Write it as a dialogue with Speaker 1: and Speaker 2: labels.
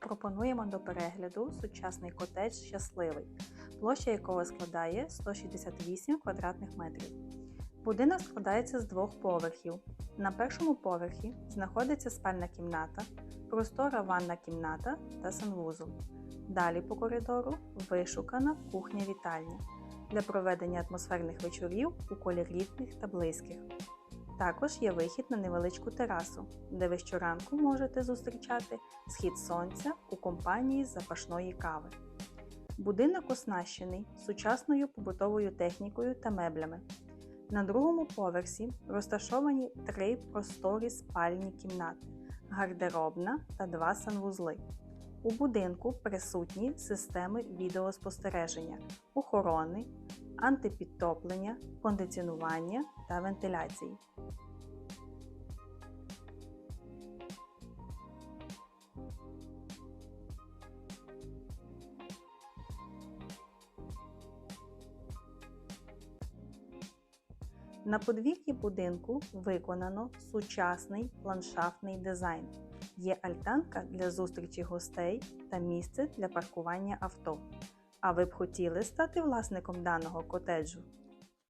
Speaker 1: Пропонуємо до перегляду сучасний котедж щасливий, площа якого складає 168 квадратних метрів. Будинок складається з двох поверхів. На першому поверхі знаходиться спальна кімната, простора ванна кімната та санвузол. Далі по коридору вишукана кухня-вітальня для проведення атмосферних вечорів у колі рідних та близьких. Також є вихід на невеличку терасу, де ви щоранку можете зустрічати схід сонця у компанії запашної кави. Будинок оснащений сучасною побутовою технікою та меблями. На другому поверсі розташовані три просторі спальні кімнати, гардеробна та два санвузли. У будинку присутні системи відеоспостереження, охорони, антипідтоплення, кондиціонування та вентиляції. На подвір'ї будинку виконано сучасний ландшафтний дизайн. Є альтанка для зустрічі гостей та місце для паркування авто. А ви б хотіли стати власником даного котеджу?